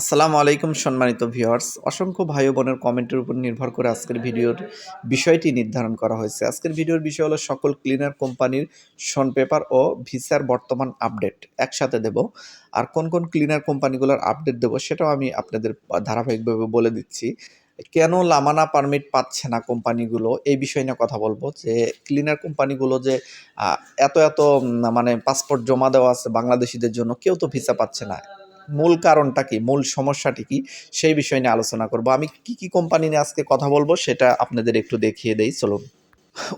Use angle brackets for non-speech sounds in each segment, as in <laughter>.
আসসালামু আলাইকুম সম্মানিত ভিউয়ার্স। অসংখ্য ভাই বোনের কমেন্টের উপর নির্ভর করে আজকের ভিডিওর বিষয়টি নির্ধারণ করা হয়েছে। আজকের ভিডিওর বিষয় হলো সকল ক্লিনার কোম্পানির শন পেপার ও ভিসার বর্তমান আপডেট একসাথে দেব। আর কোন কোন ক্লিনার কোম্পানিগুলোর আপডেট দেব সেটাও আমি আপনাদের ধারাবাহিকভাবে বলে দিচ্ছি। কেন লামানা পারমিট পাচ্ছে না কোম্পানিগুলো? এই বিষয় নিয়ে কথা বলব যে ক্লিনার কোম্পানিগুলো যে এত এত মানে পাসপোর্ট জমা দেওয়া আছে বাংলাদেশিদের জন্য, কেউ তো ভিসা পাচ্ছে না। মূল কারণটা কি, মূল সমস্যাটি কি, সেই বিষয় নিয়ে আলোচনা করব। আমি কি কি কোম্পানি নিয়ে আজকে কথা বলব সেটা আপনাদের একটু দেখিয়ে দেই, চলুন।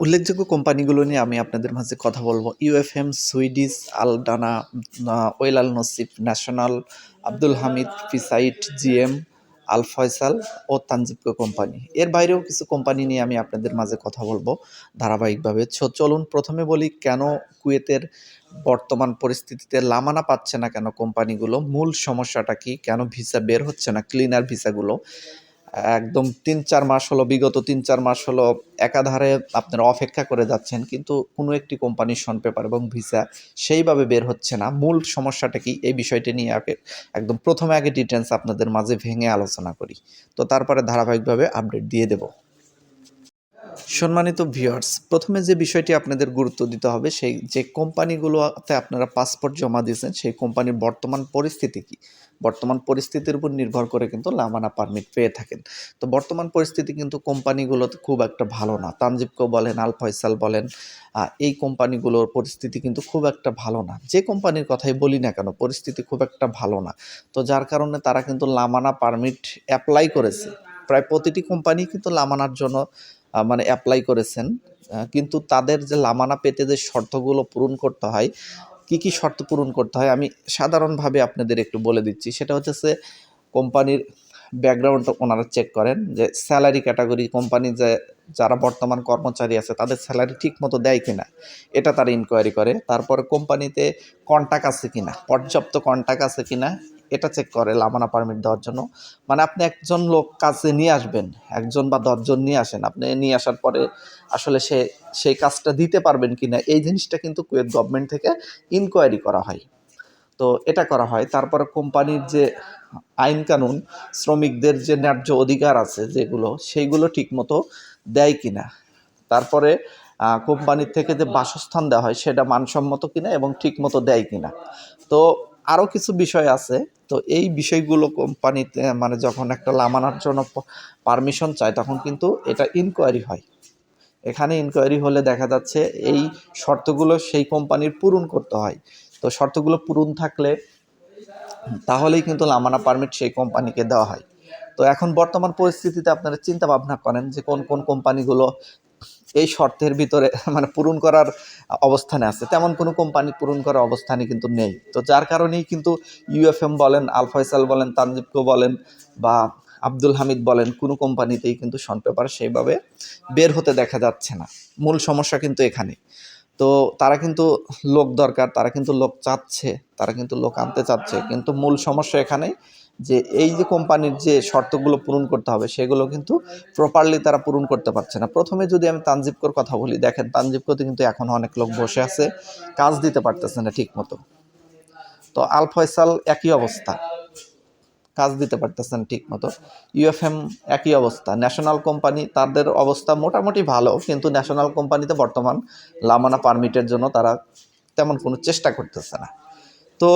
উল্লেখযোগ্য কোম্পানিগুলো নিয়ে আমি আপনাদের মাঝে কথা বলব। ইউএফএম, সুইডিশ, আলডানা ওয়েল Al Nasif National, Abdul Hamid, ফিসাইট, জিএম আল ফয়সাল ও তানজিবকো কোম্পানি এর বাইরেও কিছু কোম্পানি নিয়ে আমি আপনাদের মাঝে কথা বলব ধারাবাহিকভাবে। চলুন প্রথমে বলি কেন কুয়েতের বর্তমান পরিস্থিতিতে লামানা পাচ্ছে না কেন কোম্পানিগুলো মূল সমস্যাটা কি? কেন ভিসা বের হচ্ছে না? ক্লিনার ভিসাগুলো একদম তিন চার মাস হলো, বিগত তিন চার মাস হলো একাধারে আপনারা অপেক্ষা করে যাচ্ছেন, কিন্তু কোনো একটি কোম্পানির শন পেপার এবং ভিসা সেইভাবে বের হচ্ছে না। মূল সমস্যাটা কি? এই বিষয়টি নিয়ে আগে, একদম প্রথমে আগে ডিটেলস আপনাদের মাঝে ভেঙে আলোচনা করি। তো তারপরে ধারাবাহিকভাবে আপডেট দিয়ে দেব। সম্মানিত ভিউয়ার্স প্রথমে যে বিষয়টি আপনাদের গুরুত্ব দিতে হবে, সেই যে কোম্পানিগুলোতে আপনারা পাসপোর্ট জমা দিয়েছেন, সেই কোম্পানির বর্তমান পরিস্থিতি কি? বর্তমান পরিস্থিতির উপর নির্ভর করে কিন্তু লামানা পারমিট পেয়ে থাকেন। তো বর্তমান পরিস্থিতি কিন্তু কোম্পানিগুলোতে খুব একটা ভালো না। তানজিবকো বলেন, আল ফয়সাল বলেন এই কোম্পানিগুলোর পরিস্থিতি কিন্তু খুব একটা ভালো না। যে কোম্পানির কথাই বলি না কেন, পরিস্থিতি খুব একটা ভালো না। তো যার কারণে তারা কিন্তু লামানা পারমিট অ্যাপ্লাই করেছে। প্রায় প্রতিটি কোম্পানি কিন্তু লামানার জন্য মানে অ্যাপ্লাই করেছেন কিন্তু তাদের যে লামানা পেতে যে শর্তগুলো পূরণ করতে হয়, কি কি শর্ত পূরণ করতে হয়, আমি সাধারণভাবে আপনাদের একটু বলে দিচ্ছি। সেটা হচ্ছে কোম্পানির ব্যাকগ্রাউন্ড ওনারা চেক করেন, যে স্যালারি ক্যাটাগরি কোম্পানি যে, যারা বর্তমান কর্মচারী আছে, তাদের স্যালারি ঠিক মতো দেয় কিনা, এটা তারা ইনকোয়ারি করে। তারপর কোম্পানিতে কন্ট্যাক্ট আছে কিনা, পর্যাপ্ত কন্ট্যাক্ট আছে কিনা এটা চেক করে, লামানা পারমিট দেওয়ার জন্য। মানে আপনি একজন লোক কাজে নিয়ে আসবেন, একজন বা দশজন নিয়ে আসেন, আপনি নিয়ে আসার পরে আসলে সে সেই কাজটা দিতে পারবেন কি না এই জিনিসটা কিন্তু কুয়েত গভর্নমেন্ট থেকে ইনকোয়ারি করা হয়। তো এটা করা হয়। তারপরে কোম্পানির যে আইন কানুন, শ্রমিকদের যে ন্যায্য অধিকার আছে যেগুলো, সেইগুলো ঠিকমতো দেয় কি না তারপরে কোম্পানির থেকে যে বাসস্থান দেওয়া হয়, সেটা মানসম্মত কিনা এবং ঠিকমতো দেয় কিনা। তো আরও কিছু বিষয় আছে। তো এই বিষয়গুলো কোম্পানিতে মানে যখন একটা লামানোর জন্য পারমিশন চায়, তখন কিন্তু এটা ইনকোয়ারি হয়। এখানে ইনকোয়ারি হলে দেখা যাচ্ছে এই শর্তগুলো সেই কোম্পানির পূরণ করতে হয়। তো শর্তগুলো পূরণ থাকলে তাহলেই কিন্তু লামানা পারমিট সেই কোম্পানিকে দেওয়া হয়। তো এখন বর্তমান পরিস্থিতিতে আপনারা চিন্তা ভাবনা করেন যে কোন কোন কোম্পানিগুলো এই শর্তের ভিতরে <laughs> মানে পূরণ করার অবস্থানে আছে। তেমন কোনো কোম্পানি পূরণ করার অবস্থানে কিন্তু নেই। তো যার কারণেই কিন্তু ইউএফএম বলেন, আল ফয়সাল বলেন তানজিবকো বলেন বা আব্দুল হামিদ বলেন, কোনো কোম্পানিতেই কিন্তু শন পেপার সেইভাবে বের হতে দেখা যাচ্ছে না। মূল সমস্যা কিন্তু এখানে তো তারা কিন্তু লোক দরকার, তারা কিন্তু লোক চাচ্ছে, তারা কিন্তু লোক আনতে চাচ্ছে, কিন্তু মূল সমস্যা এখানে যে এই যে কোম্পানির যে শর্তগুলো পূরণ করতে হবে, সেগুলো কিন্তু প্রপারলি তারা পূরণ করতে পারছে না। প্রথমে যদি আমি তানজিবকোর কথা বলি, দেখেন তানজিবকোতে কিন্তু এখন অনেক লোক বসে আছে, কাজ দিতে পারতেছে না ঠিক মতো তো আল ফয়সাল একই অবস্থা, কাজ দিতে পারতেছেন ঠিক মতো ইউএফএম একই অবস্থা, ন্যাশনাল কোম্পানি তাদের অবস্থা মোটামুটি ভালো, কিন্তু ন্যাশনাল কোম্পানিতে বর্তমান লামানা পারমিটের জন্য তারা তেমন কোনো চেষ্টা করতেছে না। তো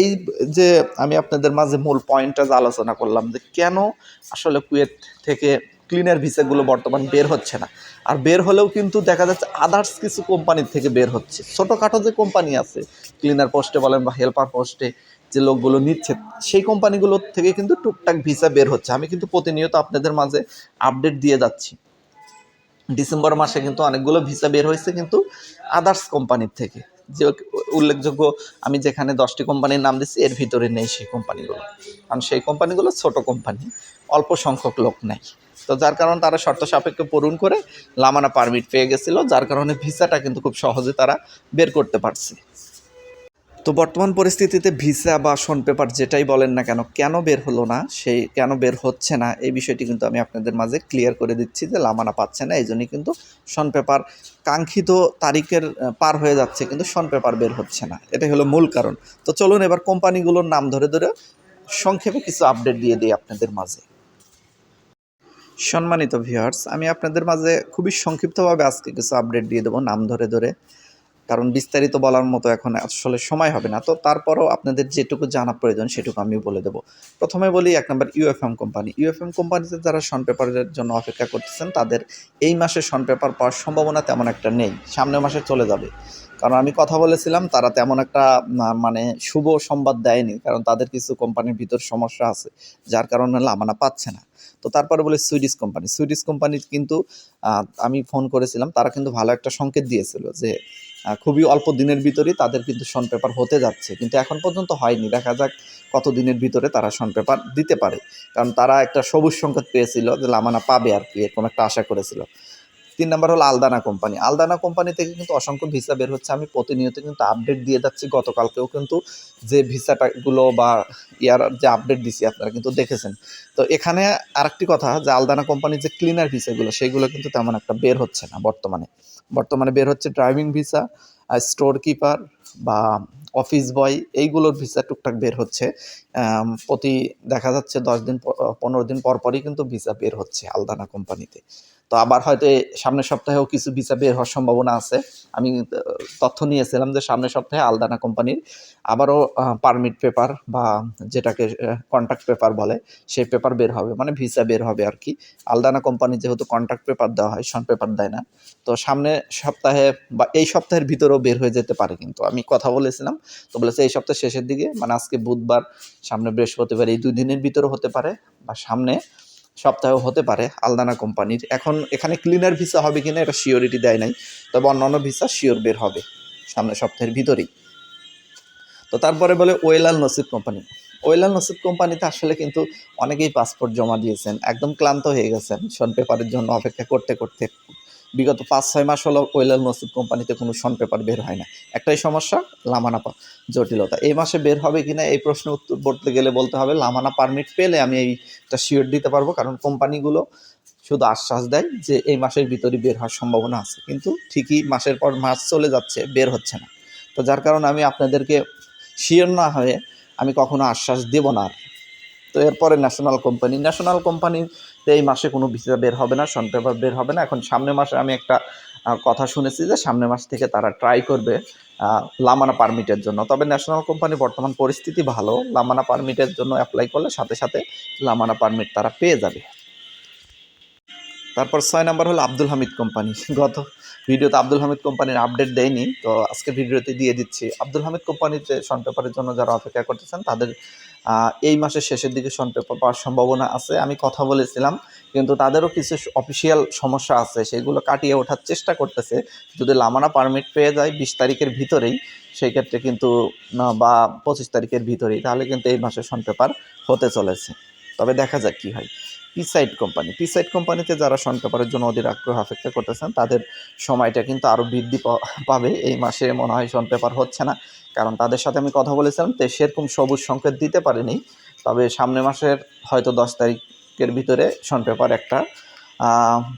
এই যে আমি আপনাদের মাঝে মূল পয়েন্টটা যে আলোচনা করলাম যে কেন আসলে কুয়েত থেকে ক্লিনার ভিসাগুলো বর্তমান বের হচ্ছে না? আর বের হলেও কিন্তু দেখা যাচ্ছে আদার্স কিছু কোম্পানির থেকে বের হচ্ছে। ছোটোখাটো যে কোম্পানি আছে ক্লিনার পোস্টে বলেন বা হেল্পার পোস্টে যে লোকগুলো নিচ্ছে, সেই কোম্পানিগুলোর থেকে কিন্তু টুকটাক ভিসা বের হচ্ছে। আমি কিন্তু প্রতিনিয়ত আপনাদের মাঝে আপডেট দিয়ে যাচ্ছি। ডিসেম্বর মাসে কিন্তু অনেকগুলো ভিসা বের হয়েছে কিন্তু আদার্স কোম্পানির থেকে। যে উল্লেখযোগ্য আমি যেখানে দশটি কোম্পানির নাম দিচ্ছি এর ভিতরে নেই সেই কোম্পানিগুলো। কারণ সেই কোম্পানিগুলো ছোট কোম্পানি, অল্প সংখ্যক লোক নেই। তো যার কারণে তারা শর্ত সাপেক্ষে পূরণ করে লামানা পারমিট পেয়ে গেছিল, যার কারণে ভিসাটা কিন্তু খুব সহজে তারা বের করতে পারছে। তো বর্তমান পরিস্থিতিতে ভিসা বা শন পেপার যেটাই বলেন না কেন কেন বের হলো না, সেই কেন বের হচ্ছে না, এই বিষয়টি কিন্তু আমি আপনাদের মাঝে ক্লিয়ার করে দিচ্ছি যে লামানা পাচ্ছে না এই জন্যই কিন্তু শন পেপার কাঙ্ক্ষিত তারিখের পার হয়ে যাচ্ছে, কিন্তু শন পেপার বের হচ্ছে না, এটাই হলো মূল কারণ। তো চলুন এবার কোম্পানিগুলোর নাম ধরে ধরে সংক্ষেপে কিছু আপডেট দিয়ে দিই আপনাদের মাঝে। সম্মানিত ভিউয়ার্স আমি আপনাদের মাঝে খুবই সংক্ষিপ্তভাবে আজকে কিছু আপডেট দিয়ে দেবো, নাম ধরে ধরে। কারণ বিস্তারিত বলার মতো এখন আসলে সময় হবে না। তো তারপরও আপনাদের যেটুকু জানা প্রয়োজন সেটুকু আমি বলে দেবো। প্রথমে বলি এক নম্বর ইউএফএম কোম্পানি ইউএফএম কোম্পানিতে যারা শন পেপারের জন্য অপেক্ষা করতেছেন, তাদের এই মাসে শন পেপার পাওয়ার সম্ভাবনা তেমন একটা নেই। সামনের মাসে চলে যাবে। কারণ আমি কথা বলেছিলাম, তারা তেমন একটা মানে শুভ সংবাদ দেয়নি, কারণ তাদের কিছু কোম্পানির ভিতর সমস্যা আছে, যার কারণে লামানা পাচ্ছে না। তো তারপরে বলে সুইডিশ কোম্পানি সুইডিশ কোম্পানির কিন্তু আমি ফোন করেছিলাম, তারা কিন্তু ভালো একটা সংকেত দিয়েছিল যে খুবই অল্প দিনের ভিতরেই তাদের কিন্তু শন পেপার হতে যাচ্ছে। কিন্তু এখন পর্যন্ত হয়নি। দেখা যাক কত দিনের ভিতরে তারা শন পেপার দিতে পারে। কারণ তারা একটা সবুজ সংকেত পেয়েছিল যে লামানা পাবে আর কি, এরকম একটা আশা করেছিল। তিন নম্বর হলো আলদানা কোম্পানি। আলদানা কোম্পানি থেকে কিন্তু অসংখ্য ভিসা বের হচ্ছে। আমি প্রতিনিয়ত কিন্তু আপডেট দিয়ে যাচ্ছি। গতকালকেও কিন্তু যে ভিসাটাগুলো বা ইয়ার যে আপডেট দিছি আপনারা কিন্তু দেখেছেন। তো এখানে আরেকটি কথা যে আলদানা কোম্পানির যে ক্লিনার ভিসাগুলো, সেগুলো কিন্তু তেমন একটা বের হচ্ছে না বর্তমানে। বর্তমানে বের হচ্ছে ড্রাইভিং ভিসা স্টোর কিপার বা অফিস বয় এইগুলোর ভিসা টুকটাক বের হচ্ছে। প্রতি দেখা যাচ্ছে দশ দিন পনেরো দিন পর পরই কিন্তু ভিসা বের হচ্ছে আলদানা কোম্পানিতে। তো আবার হয়তো সামনের সপ্তাহেও কিছু ভিসা বের হওয়ার সম্ভাবনা আছে। আমি তথ্য নিয়েছিলাম যে সামনের সপ্তাহে আলদানা কোম্পানির আবারও পারমিট পেপার বা যেটাকে কন্ট্রাক্ট পেপার বলে, সেই পেপার বের হবে মানে ভিসা বের হবে আর কি। আলদানা কোম্পানি যেহেতু কন্ট্রাক্ট পেপার দেওয়া হয় শন পেপার দেয় না। তো সামনে সপ্তাহে বা এই সপ্তাহের ভিতরেও বের হয়ে যেতে পারে কিন্তু। আমি কথা বলেছিলাম, তো বলেছে এই সপ্তাহের শেষের দিকে মানে আজকে বুধবার, সামনে বৃহস্পতিবার এই দুই দিনের ভিতরে হতে পারে, বা সামনে সপ্তাহেও হতে পারে আলদানা কোম্পানির। এখন এখানে ক্লিনার ভিসা হবে কিনা এটা শিওরিটি দেয় নাই, তবে অন্যান্য ভিসা শিওর বের হবে সামনের সপ্তাহের ভিতরেই। তো তারপরে বলে ওয়েলাল নসিব কোম্পানি। ওয়েলাল নসিব কোম্পানিতে আসলে কিন্তু অনেকেই পাসপোর্ট জমা দিয়েছেন, একদম ক্লান্ত হয়ে গেছেন শন পেপারের জন্য অপেক্ষা করতে করতে। বিগত পাঁচ, ছয় মাস হলো ওয়েলাল নসিব কোম্পানিতে কোনো শন পেপার বের হয় না। একটাই সমস্যা, লামানাপা, জটিলতা। এই মাসে বের হবে কিনা এই প্রশ্ন উত্তর বলতে গেলে বলতে হবে, লামানা পারমিট পেলে আমি এইটা শিওর দিতে পারব, কারণ কোম্পানিগুলো শুধু আশ্বাস দেয় যে এই মাসের ভিতরে বের হওয়ার সম্ভাবনা আছে। কিন্তু ঠিকই মাসের পর মাস চলে যাচ্ছে, বের হচ্ছে না। তো যার কারণে আমি আপনাদেরকে শিওর না হয়ে আমি কখনো আশ্বাস দেব না আর। তো এরপরে ন্যাশনাল কোম্পানি ন্যাশনাল কোম্পানিতে এই মাসে কোনো ভিসা বের হবে না শন পেপার বের হবে না। এখন সামনের মাসে আমি একটা কথা শুনেছি যে সামনের মাস থেকে তারা ট্রাই করবে লামানা পারমিটের জন্য। তবে ন্যাশনাল কোম্পানি বর্তমান পরিস্থিতি ভালো, লামানা পারমিটের জন্য অ্যাপ্লাই করলে সাথে সাথে লামানা পারমিট তারা পেয়ে যাবে। তারপর ছয় নম্বর হলো আব্দুল হামিদ কোম্পানি গত ভিডিওতে আব্দুল হামিদ কোম্পানির আপডেট দেয়নি, তো আজকে ভিডিওতে দিয়ে দিচ্ছি। আব্দুল হামিদ কোম্পানিতে শন পেপারের জন্য যারা অপেক্ষা করতেছেন, তাদের এই মাসের শেষের দিকে পেপার পাওয়ার সম্ভাবনা আছে, আমি কথা বলেছিলাম, কিন্তু তাদেরও কিছু অফিসিয়াল সমস্যা আছে, সেগুলো কাটিয়ে ওঠার চেষ্টা করতেছে। যদি লামানা পারমিট পেয়ে যায় বিশ তারিখের ভিতরেই সেই ক্ষেত্রে কিন্তু বা পঁচিশ তারিখের ভিতরেই, তাহলে কিন্তু এই মাসের শন পেপার হতে চলেছে। তবে দেখা যাক কী হয়। পিসাইড কোম্পানি পিসাইড কোম্পানিতে যারা শন পেপারের জন্য অধীর আগ্রহ অপেক্ষা করতেছেন, তাদের সময়টা কিন্তু আরও বৃদ্ধি পাবে। এই মাসে মনে হয় শন পেপার হচ্ছে না। কারণ তাদের সাথে আমি কথা বলেছিলাম, তো সেরকম সবুজ সংকেত দিতে পারেনি। তবে সামনে মাসের হয়তো দশ তারিখের ভিতরে শন পেপার একটা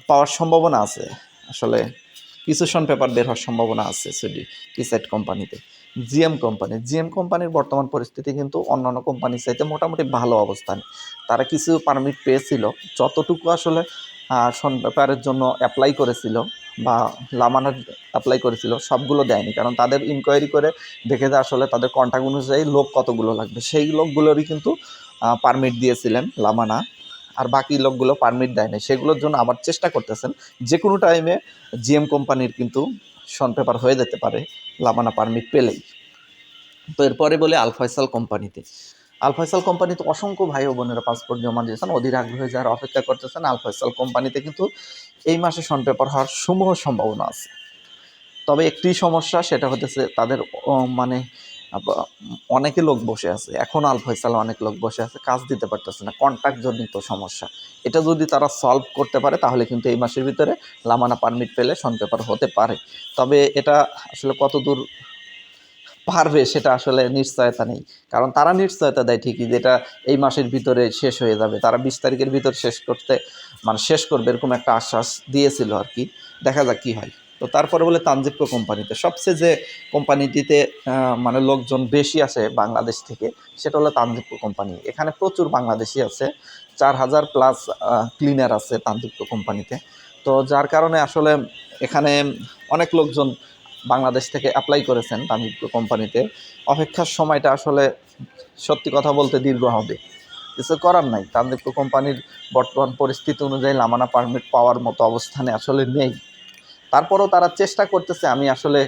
পাওয়ার সম্ভাবনা আছে। আসলে কিছু শন পেপার বের হওয়ার সম্ভাবনা আছে সুডি পিসাইড কোম্পানিতে জিএম কোম্পানি। জিএম কোম্পানির বর্তমান পরিস্থিতি কিন্তু অন্যান্য কোম্পানির চাইতে মোটামুটি ভালো অবস্থান। তারা কিছু পারমিট পেয়েছিল, যতটুকু আসলে শন পেপারের জন্য অ্যাপ্লাই করেছিল বা লামানার অ্যাপ্লাই করেছিল, সবগুলো দেয়নি। কারণ তাদের ইনকোয়ারি করে দেখে যে আসলে তাদের কন্ট্যাক্ট অনুযায়ী লোক কতগুলো লাগবে। সেই লোকগুলোরই কিন্তু পারমিট দিয়েছিলেন লামানা। আর বাকি লোকগুলো পারমিট দেয়নি। সেগুলোর জন্য আবার চেষ্টা করতেছেন। যে কোনো টাইমে জিএম কোম্পানির কিন্তু শন পেপার হয়ে যেতে পারে। লামানা পারমিট পেলেই। তো এরপরে বলে আলফাইসাল কোম্পানিতে। আলফাইসাল কোম্পানিতে অসংখ্য ভাই ও বোনেরা পাসপোর্ট জমা দিয়েছেন, অধীর আগ্রহে যারা অপেক্ষা করতেছেন আলফাইসাল কোম্পানিতে কিন্তু এই মাসে শন পেপার হওয়ার সমূহ সম্ভাবনা আছে। তবে একটি সমস্যা, সেটা হতেছে তাদের মানে অনেকে লোক বসে আছে। এখন আল ফয়সালে অনেক লোক বসে আছে, কাজ দিতে পারতেছে না কন্ট্যাক্ট জনিত সমস্যা। এটা যদি তারা সলভ করতে পারে, তাহলে কিন্তু এই মাসের ভিতরে লামানা পারমিট পেলে শন পেপার হতে পারে। তবে এটা আসলে কত দূর পারবে সেটা আসলে নিশ্চয়তা নেই। কারণ তারা নিশ্চয়তা দেয় ঠিকই যেটা এই মাসের ভিতরে শেষ হয়ে যাবে। তারা বিশ তারিখের ভিতর শেষ করতে মানে শেষ করবে এরকম একটা আশ্বাস দিয়েছিল আর কি। দেখা যাক কী হয়। তো তারপরে বলে তানজিপ্কো কোম্পানিতে। সবচেয়ে যে কোম্পানিটিতে মানে লোকজন বেশি আসে বাংলাদেশ থেকে, সেটা হলো তানজিপ্কো কোম্পানি। এখানে প্রচুর বাংলাদেশি আছে, চার হাজার প্লাস ক্লিনার আছে তানজিপ্কো কোম্পানিতে। তো যার কারণে আসলে এখানে অনেক লোকজন বাংলাদেশ থেকে অ্যাপ্লাই করেছেন তানজিপ্কো কোম্পানিতে। অপেক্ষার সময়টা আসলে সত্যি কথা বলতে দীর্ঘ হবে। কিছু করার নাই। তানজিপ্কো কোম্পানির বর্তমান পরিস্থিতি অনুযায়ী লামানা পারমিট পাওয়ার মতো অবস্থানে আসলে নেই। তারপরেও তারা চেষ্টা করতেছে, আমি আসলে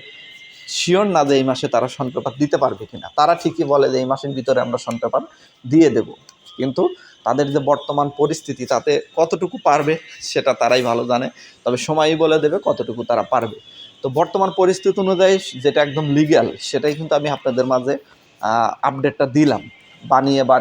শিওর না যে এই মাসে তারা পেপার দিতে পারবে কিনা। তারা ঠিকই বলে যে এই মাসের ভিতরে আমরা পেপার দিয়ে দেব। কিন্তু তাদের যে বর্তমান পরিস্থিতি, তাতে কতটুকু পারবে সেটা তারাই ভালো জানে। তবে সময়ই বলে দেবে কতটুকু তারা পারবে। তো বর্তমান পরিস্থিতি অনুযায়ী যেটা একদম লিগ্যাল সেটাই কিন্তু আমি আপনাদের মাঝে আপডেটটা দিলাম। বানিয়ে বা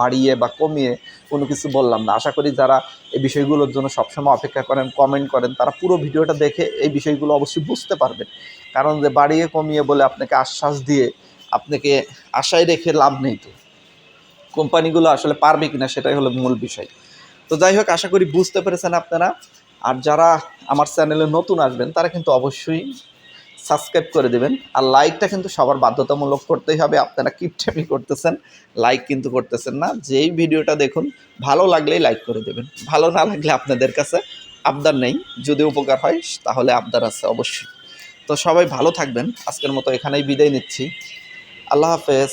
বাড়িয়ে বা কমিয়ে কোনো কিছু বললাম না। আশা করি যারা এই বিষয়গুলোর জন্য সবসময় অপেক্ষা করেন কমেন্ট করেন, তারা পুরো ভিডিওটা দেখে এই বিষয়গুলো অবশ্যই বুঝতে পারবেন। কারণ যে বাড়িয়ে কমিয়ে বলে আপনাকে আশ্বাস দিয়ে আপনাকে আশায় রেখে লাভ নেই তো। কোম্পানিগুলো আসলে পারবে কিনা সেটাই হলো মূল বিষয়। তো যাই হোক, আশা করি বুঝতে পেরেছেন আপনারা। আর যারা আমার চ্যানেলে নতুন আসবেন, তারা কিন্তু অবশ্যই সাবস্ক্রাইব করে দেবেন। আর লাইকটা কিন্তু সবার বাধ্যতামূলক করতেই হবে। আপনারা কিপটেমি করতেছেন লাইক কিন্তু করতেছেন না। যেই ভিডিওটা দেখুন, ভালো লাগলেই লাইক করে দেবেন। ভালো না লাগলে আপনাদের কাছে আবদার নেই। যদি উপকার হয়, তাহলে আবদার আছে অবশ্যই। তো সবাই ভালো থাকবেন। আজকের মতো এখানেই বিদায় নিচ্ছি। আল্লাহ হাফেজ।